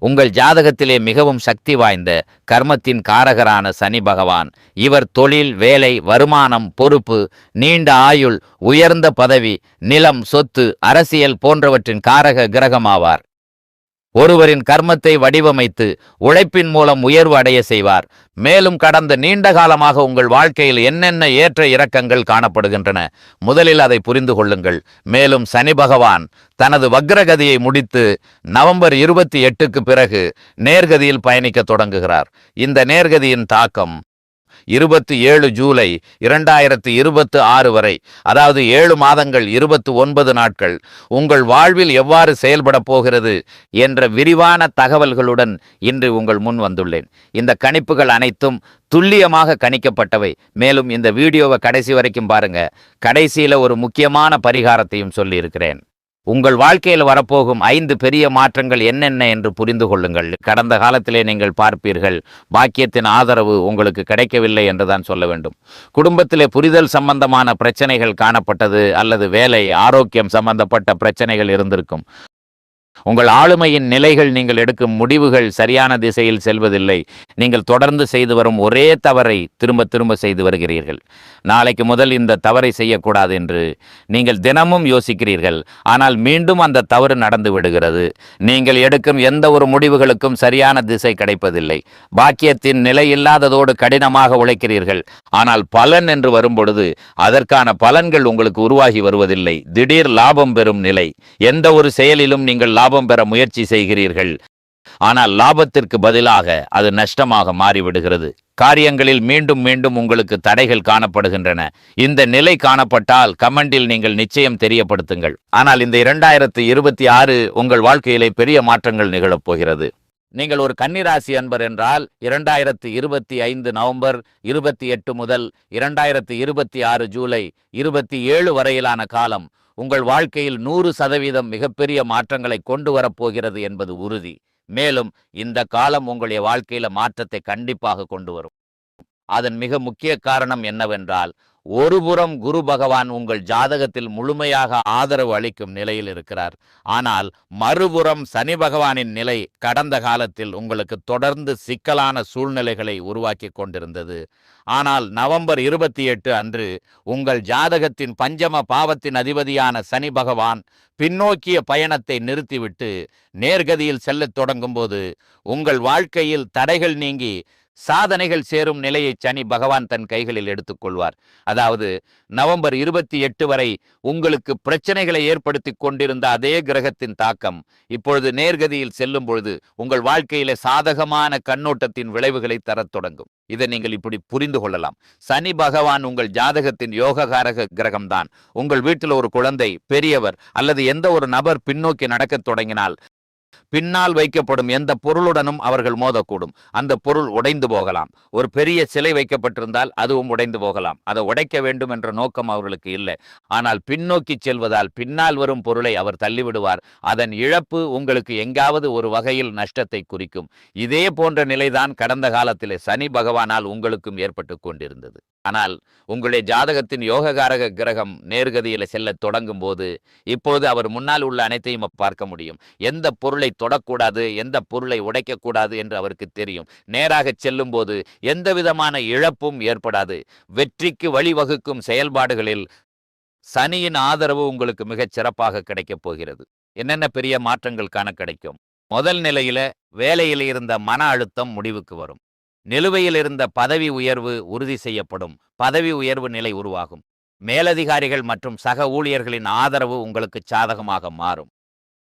உங்கள் ஜாதகத்திலே மிகவும் சக்தி வாய்ந்த கர்மத்தின் காரகரான சனி பகவான். இவர் தொழில் வேலை வருமானம் பொறுப்பு நீண்ட ஆயுள் உயர்ந்த பதவி நிலம் சொத்து அரசியல் போன்றவற்றின் காரக கிரகமாவார். ஒருவரின் கர்மத்தை வடிவமைத்து உழைப்பின் மூலம் உயர்வு அடைய செய்வார். மேலும் கடந்த நீண்ட காலமாக உங்கள் வாழ்க்கையில் என்னென்ன ஏற்ற இறக்கங்கள் காணப்படுகின்றன? முதலில் அதை புரிந்து கொள்ளுங்கள். மேலும் சனி பகவான் தனது வக்ரகதியை முடித்து நவம்பர் இருபத்தி எட்டுக்கு பிறகு நேர்கதியில் பயணிக்க தொடங்குகிறார். இந்த நேர்கதியின் தாக்கம் இருபத்தி ஏழு ஜூலை இரண்டாயிரத்தி இருபத்து ஆறு வரை. அதாவது ஏழு மாதங்கள் இருபத்து ஒன்பது நாட்கள். உங்கள் வாழ்வில் எவ்வாறு செயல்பட போகிறது என்ற விரிவான தகவல்களுடன் இன்று உங்கள் முன் வந்துள்ளேன். இந்த கணிப்புகள் அனைத்தும் துல்லியமாக கணிக்கப்பட்டவை. மேலும் இந்த வீடியோவை கடைசி வரைக்கும் பாருங்க. கடைசியில ஒரு முக்கியமான பரிகாரத்தையும் சொல்லியிருக்கிறேன். உங்கள் வாழ்க்கையில் வரப்போகும் ஐந்து பெரிய மாற்றங்கள் என்னென்ன என்று புரிந்து கொள்ளுங்கள். கடந்த காலத்திலே நீங்கள் பார்ப்பீர்கள் பாக்கியத்தின் ஆதரவு உங்களுக்கு கிடைக்கவில்லை என்றுதான் சொல்ல வேண்டும். குடும்பத்திலே புரிதல் சம்பந்தமான பிரச்சனைகள் காணப்பட்டது அல்லது வேலை ஆரோக்கியம் சம்பந்தப்பட்ட பிரச்சனைகள் இருந்திருக்கும். உங்கள் ஆளுமையின் நிலைகள் நீங்கள் எடுக்கும் முடிவுகள் சரியான திசையில் செல்வதில்லை. நீங்கள் தொடர்ந்து செய்து வரும் ஒரே தவறை திரும்ப திரும்ப செய்து வருகிறீர்கள். நாளைக்கு முதல் இந்த தவறை செய்யக்கூடாது என்று நீங்கள் தினமும் யோசிக்கிறீர்கள். ஆனால் மீண்டும் அந்த தவறு நடந்து விடுகிறது. நீங்கள் எடுக்கும் எந்த ஒரு முடிவுகளுக்கும் சரியான திசை கிடைப்பதில்லை. பாக்கியத்தின் நிலை இல்லாததோடு கடினமாக உழைக்கிறீர்கள். ஆனால் பலன் என்று வரும்பொழுது அதற்கான பலன்கள் உங்களுக்கு உருவாகி வருவதில்லை. திடீர் லாபம் பெறும் நிலை. எந்த ஒரு செயலிலும் நீங்கள் லாபம் பெற முயற்சி செய்கிறீர்கள். ஆனால் லாபத்திற்கு பதிலாக அது நஷ்டமாக மாறிவிடுகிறது. காரியங்களில் மீண்டும் மீண்டும் உங்களுக்கு தடைகள் காணப்படுகின்றன. இந்த நிலை காணப்பட்டால் கமெண்டில் நீங்கள் நிச்சயம் தெரியப்படுத்துங்கள். ஆனால் இந்த இரண்டாயிரத்தி இருபத்தி ஆறு உங்கள் வாழ்க்கையிலே பெரிய மாற்றங்கள் நிகழப் போகிறது. நீங்கள் ஒரு கன்னிராசி அன்பர் என்றால் இரண்டாயிரத்து இருபத்தி ஐந்து நவம்பர் இருபத்தி எட்டு முதல் இரண்டாயிரத்து இருபத்தி ஆறு ஜூலை இருபத்தி ஏழு வரையிலான காலம் உங்கள் வாழ்க்கையில் நூறு சதவீதம் மிகப்பெரிய மாற்றங்களை கொண்டு வரப்போகிறது என்பது உறுதி. மேலும் இந்த காலம் உங்களுடைய வாழ்க்கையில மாற்றத்தை கண்டிப்பாக கொண்டு வரும். அதன் மிக முக்கிய காரணம் என்னவென்றால் ஒருபுறம் குரு பகவான் உங்கள் ஜாதகத்தில் முழுமையாக ஆதரவு அளிக்கும் நிலையில் இருக்கிறார். ஆனால் மறுபுறம் சனி பகவானின் நிலை கடந்த காலத்தில் உங்களுக்கு தொடர்ந்து சிக்கலான சூழ்நிலைகளை உருவாக்கி கொண்டிருந்தது. ஆனால் நவம்பர் இருபத்தி எட்டு அன்று உங்கள் ஜாதகத்தின் பஞ்சம பாவத்தின் அதிபதியான சனி பகவான் பின்னோக்கிய பயணத்தை நிறுத்திவிட்டு நேர்கதியில் செல்லத் தொடங்கும்போது உங்கள் வாழ்க்கையில் தடைகள் நீங்கி சாதனைகள் சேரும் நிலையை சனி பகவான் தன் கைகளில் எடுத்துக்கொள்வார். அதாவது நவம்பர் இருபத்தி எட்டு வரை உங்களுக்கு பிரச்சனைகளை ஏற்படுத்தி கொண்டிருந்த அதே கிரகத்தின் தாக்கம் இப்பொழுது நேர்கதியில் செல்லும் பொழுது உங்கள் வாழ்க்கையில சாதகமான கண்ணோட்டத்தின் விளைவுகளை தரத் தொடங்கும். இதை நீங்கள் இப்படி புரிந்து கொள்ளலாம். சனி பகவான் உங்கள் ஜாதகத்தின் யோககாரக கிரகம்தான். உங்கள் வீட்டில் ஒரு குழந்தை பெரியவர் அல்லது எந்த ஒரு நபர் பின்னோக்கி நடக்கத் தொடங்கினால் பின்னால் வைக்கப்படும் எந்த பொருளுடனும் அவர்கள் மோதக்கூடும். அந்த பொருள் உடைந்து போகலாம். ஒரு பெரிய சிலை வைக்கப்பட்டிருந்தால் அதுவும் உடைந்து போகலாம். அதை உடைக்க வேண்டும் என்ற நோக்கம் அவர்களுக்கு இல்லை. ஆனால் பின்னோக்கி செல்வதால் பின்னால் வரும் பொருளை அவர் தள்ளிவிடுவார். அதன் இழப்பு உங்களுக்கு எங்காவது ஒரு வகையில் நஷ்டத்தை குறிக்கும். இதே போன்ற நிலைதான் கடந்த காலத்திலே சனி பகவானால் உங்களுக்கும் ஏற்பட்டு கொண்டிருந்தது. ஆனால் உங்களுடைய ஜாதகத்தின் யோககாரக கிரகம் நேர்கதியில செல்ல தொடங்கும் போது இப்பொழுது அவர் முன்னால் உள்ள அனைத்தையும் பார்க்க முடியும். எந்த பொருளை தொடக்கூடாது எந்த பொருளை உடைக்கக்கூடாது என்று அவருக்கு தெரியும். நேராக செல்லும் போது எந்த விதமான இழப்பும் ஏற்படாது. வெற்றிக்கு வழிவகுக்கும் செயல்பாடுகளில் சனியின் ஆதரவு உங்களுக்கு மிகச் சிறப்பாக கிடைக்கப் போகிறது. என்னென்ன பெரிய மாற்றங்கள் காண கிடைக்கும்? முதல் நிலையில வேலையில் இருந்த மன அழுத்தம் முடிவுக்கு வரும். நிலுவையில் இருந்த பதவி உயர்வு உறுதி செய்யப்படும். பதவி உயர்வு நிலை உருவாகும். மேலதிகாரிகள் மற்றும் சக ஊழியர்களின் ஆதரவு உங்களுக்கு சாதகமாக மாறும்.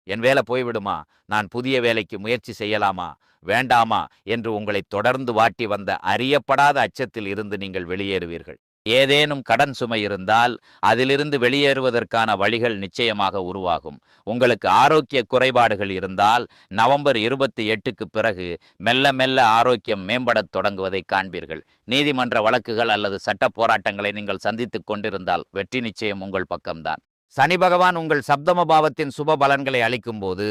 என் வேலை போய்விடுமா? நான் புதிய வேலைக்கு முயற்சி செய்யலாமா? வேண்டாமா? என்று உங்களை தொடர்ந்து வாட்டி வந்த அறியப்படாத அச்சத்தில் இருந்து நீங்கள் வெளியேறுவீர்கள். ஏதேனும் கடன் சுமை இருந்தால் அதிலிருந்து வெளியேறுவதற்கான வழிகள் நிச்சயமாக உருவாகும். உங்களுக்கு ஆரோக்கிய குறைபாடுகள் இருந்தால் நவம்பர் இருபத்தி எட்டுக்கு பிறகு மெல்ல மெல்ல ஆரோக்கியம் மேம்படத் தொடங்குவதை காண்பீர்கள். நீதிமன்ற வழக்குகள் அல்லது சட்ட போராட்டங்களை நீங்கள் சந்தித்துக் கொண்டிருந்தால் வெற்றி நிச்சயம் உங்கள் பக்கம்தான். சனி பகவான் உங்கள் சப்தம பாவத்தின் சுப பலன்களை அளிக்கும் போது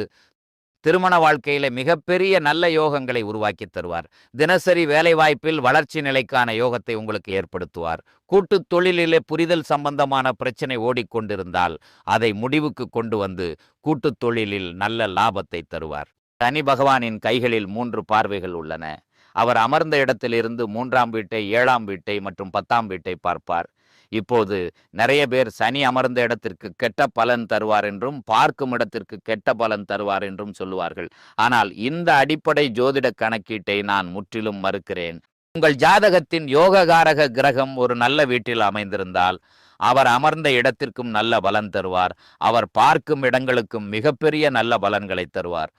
திருமண வாழ்க்கையில மிகப்பெரிய நல்ல யோகங்களை உருவாக்கி தருவார். தினசரி வேலைவாய்ப்பில் வளர்ச்சி நிலைக்கான யோகத்தை உங்களுக்கு ஏற்படுத்துவார். கூட்டு தொழிலிலே புரிதல் சம்பந்தமான பிரச்சனை ஓடிக்கொண்டிருந்தால் அதை முடிவுக்கு கொண்டு வந்து கூட்டு தொழிலில் நல்ல லாபத்தை தருவார். சனி பகவானின் கைகளில் மூன்று பார்வைகள் உள்ளன. அவர் அமர்ந்த இடத்திலிருந்து மூன்றாம் வீட்டை ஏழாம் வீட்டை மற்றும் பத்தாம் வீட்டை பார்ப்பார். இப்போது நிறைய பேர் சனி அமர்ந்த இடத்திற்கு கெட்ட பலன் தருவார் என்றும் பார்க்கும் இடத்திற்கு கெட்ட பலன் தருவார் என்றும் சொல்லுவார்கள். ஆனால் இந்த அடிப்படை ஜோதிட கணக்கீட்டை நான் முற்றிலும் மறுக்கிறேன். உங்கள் ஜாதகத்தின் யோககாரக கிரகம் ஒரு நல்ல வீட்டில் அமைந்திருந்தால் அவர் அமர்ந்த இடத்திற்கும் நல்ல பலன் தருவார். அவர் பார்க்கும் இடங்களுக்கும் மிகப்பெரிய நல்ல பலன்களை தருவார்.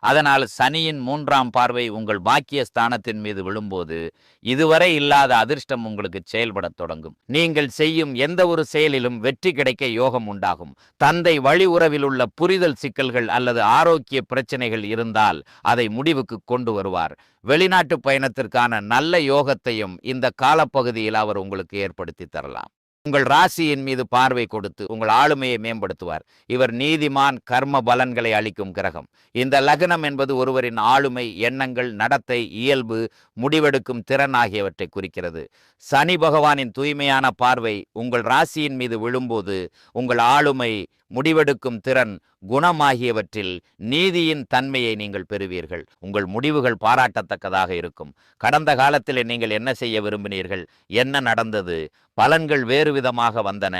அதனால் சனியின் மூன்றாம் பார்வை உங்கள் பாக்கிய ஸ்தானத்தின் மீது விழும்போது இதுவரை இல்லாத அதிர்ஷ்டம் உங்களுக்கு செயல்படத் தொடங்கும். நீங்கள் செய்யும் எந்த ஒரு செயலிலும் வெற்றி கிடைக்க யோகம் உண்டாகும். தந்தை வழி உறவில் உள்ள புரிதல் சிக்கல்கள் அல்லது ஆரோக்கிய பிரச்சனைகள் இருந்தால் அதை முடிவுக்கு கொண்டு வருவார். வெளிநாட்டு பயணத்திற்கான நல்ல யோகத்தையும் இந்த காலப்பகுதியில் அவர் உங்களுக்கு ஏற்படுத்தி தரலாம். உங்கள் ராசியின் மீது பார்வை கொடுத்து உங்கள் ஆளுமையை மேம்படுத்துவார். இவர் நீதிமான் கர்ம பலன்களை அளிக்கும் கிரகம். இந்த லக்னம் என்பது ஒருவரின் ஆளுமை எண்ணங்கள் நடத்தை இயல்பு முடிவெடுக்கும் திறன் ஆகியவற்றை குறிக்கிறது. சனி பகவானின் தூய்மையான பார்வை உங்கள் ராசியின் மீது விழும்போது உங்கள் ஆளுமை முடிவெடுக்கும் திறன் குணம் ஆகியவற்றில் நீதியின் தன்மையை நீங்கள் பெறுவீர்கள். உங்கள் முடிவுகள் பாராட்டத்தக்கதாக இருக்கும். கடந்த காலத்தில் நீங்கள் என்ன செய்ய விரும்பினீர்கள்? என்ன நடந்தது? பலன்கள் வேறு விதமாக வந்தன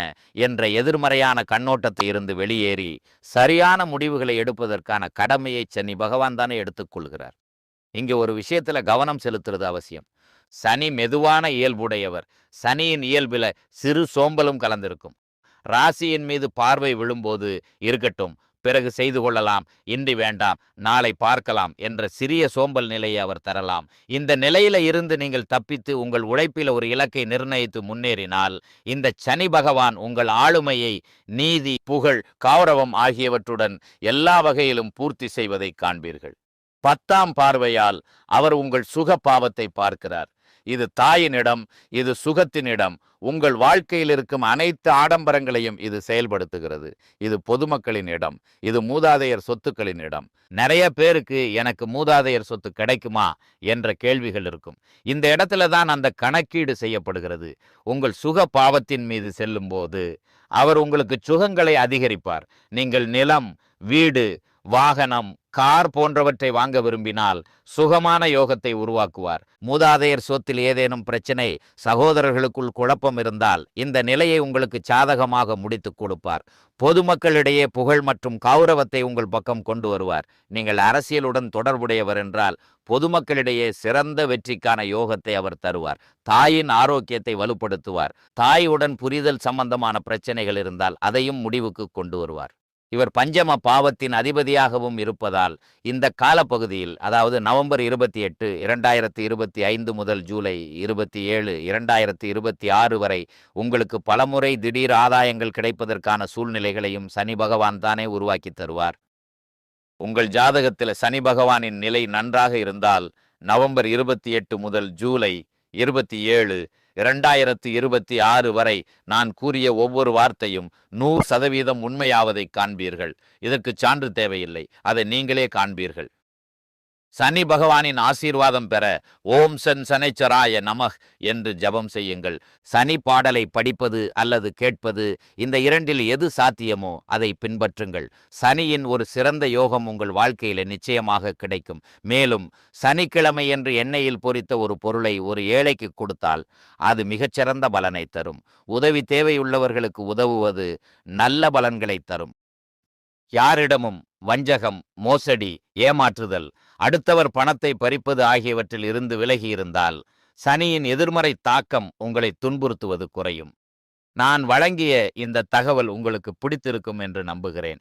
என்ற எதிர்மறையான கண்ணோட்டத்தில் இருந்து வெளியேறி சரியான முடிவுகளை எடுப்பதற்கான கடமையை சனி பகவான் தானே எடுத்துக்கொள்கிறார் இங்கே ஒரு விஷயத்துல கவனம் செலுத்துறது அவசியம். சனி மெதுவான இயல்புடையவர். சனியின் இயல்பில சிறு சோம்பலும் கலந்திருக்கும். ராசியின் மீது பார்வை விழும்போது இருக்கட்டும். பிறகு செய்து கொள்ளலாம். இன்றி வேண்டாம். நாளை பார்க்கலாம் என்ற சிறிய சோம்பல் நிலையை அவர் தரலாம். இந்த நிலையில இருந்து நீங்கள் தப்பித்து உங்கள் உழைப்பில் ஒரு இலக்கை நிர்ணயித்து முன்னேறினால் இந்த சனி பகவான் உங்கள் ஆளுமையை நீதி புகழ் கௌரவம் ஆகியவற்றுடன் எல்லா வகையிலும் பூர்த்தி செய்வதை காண்பீர்கள். பத்தாம் பார்வையால் அவர் உங்கள் சுக பாவத்தை பார்க்கிறார். இது தாயினிடம் இது சுகத்தினிடம். உங்கள் வாழ்க்கையில் இருக்கும் அனைத்து ஆடம்பரங்களையும் இது செயல்படுத்துகிறது. இது பொதுமக்களின் இடம் இது மூதாதையர் சொத்துக்களின் இடம். நிறைய பேருக்கு எனக்கு மூதாதையர் சொத்து கிடைக்குமா என்ற கேள்விகள் இருக்கும். இந்த இடத்துல தான் அந்த கணக்கீடு செய்யப்படுகிறது. உங்கள் சுக பாவத்தின் மீது செல்லும் போது அவர் உங்களுக்கு சுகங்களை அதிகரிப்பார். நீங்கள் நிலம் வீடு வாகனம் கார் போன்றவற்றை வாங்க விரும்பினால் சுகமான யோகத்தை உருவாக்குவார். மூதாதையர் சொத்தில் ஏதேனும் பிரச்சனை சகோதரர்களுக்குள் குழப்பம் இருந்தால் இந்த நிலையை உங்களுக்கு சாதகமாக முடித்துக் கொடுப்பார். பொதுமக்களிடையே புகழ் மற்றும் கௌரவத்தை உங்கள் பக்கம் கொண்டு வருவார். நீங்கள் அரசியலுடன் தொடர்புடையவர் என்றால் பொதுமக்களிடையே சிறந்த வெற்றிக்கான யோகத்தை அவர் தருவார். தாயின் ஆரோக்கியத்தை வலுப்படுத்துவார். தாயுடன் புரிதல் சம்பந்தமான பிரச்சனைகள் இருந்தால் அதையும் முடிவுக்கு கொண்டு வருவார். இவர் பஞ்சம பாவத்தின் அதிபதியாகவும் இருப்பதால் இந்த காலப்பகுதியில் அதாவது நவம்பர் இருபத்தி எட்டு இரண்டாயிரத்தி இருபத்தி ஐந்து முதல் ஜூலை இருபத்தி ஏழு இரண்டாயிரத்தி இருபத்தி ஆறு வரை உங்களுக்கு பலமுறை திடீர் ஆதாயங்கள் கிடைப்பதற்கான சூழ்நிலைகளையும் சனி பகவான் தானே உருவாக்கி தருவார். உங்கள் ஜாதகத்தில் சனி பகவானின் நிலை நன்றாக இருந்தால் நவம்பர் இருபத்தி எட்டு முதல் ஜூலை இருபத்தி ஏழு இரண்டாயிரத்து இருபத்தி ஆறு வரை நான் கூறிய ஒவ்வொரு வார்த்தையும் நூறு சதவீதம் உண்மையாவதை காண்பீர்கள். இதற்கு சான்று தேவையில்லை. அதை நீங்களே காண்பீர்கள். சனி பகவானின் ஆசீர்வாதம் பெற ஓம் சன் சனைச்சராய நமஹ் என்று ஜெபம் செய்யுங்கள். சனி பாடலை படிப்பது அல்லது கேட்பது இந்த இரண்டில் எது சாத்தியமோ அதை பின்பற்றுங்கள். சனியின் ஒரு சிறந்த யோகம் உங்கள் வாழ்க்கையில நிச்சயமாக கிடைக்கும். மேலும் சனிக்கிழமை என்று எண்ணெயில் பொரித்த ஒரு பொருளை ஒரு ஏழைக்கு கொடுத்தால் அது மிகச்சிறந்த பலனை தரும். உதவி தேவையுள்ளவர்களுக்கு உதவுவது நல்ல பலன்களை தரும். யாரிடமும் வஞ்சகம் மோசடி ஏமாற்றுதல் அடுத்தவர் பணத்தை பறிப்பது ஆகியவற்றில் இருந்து விலகியிருந்தால் சனியின் எதிர்மறை தாக்கம் உங்களை துன்புறுத்துவது குறையும். நான் வழங்கிய இந்த தகவல் உங்களுக்கு பிடித்திருக்கும் என்று நம்புகிறேன்.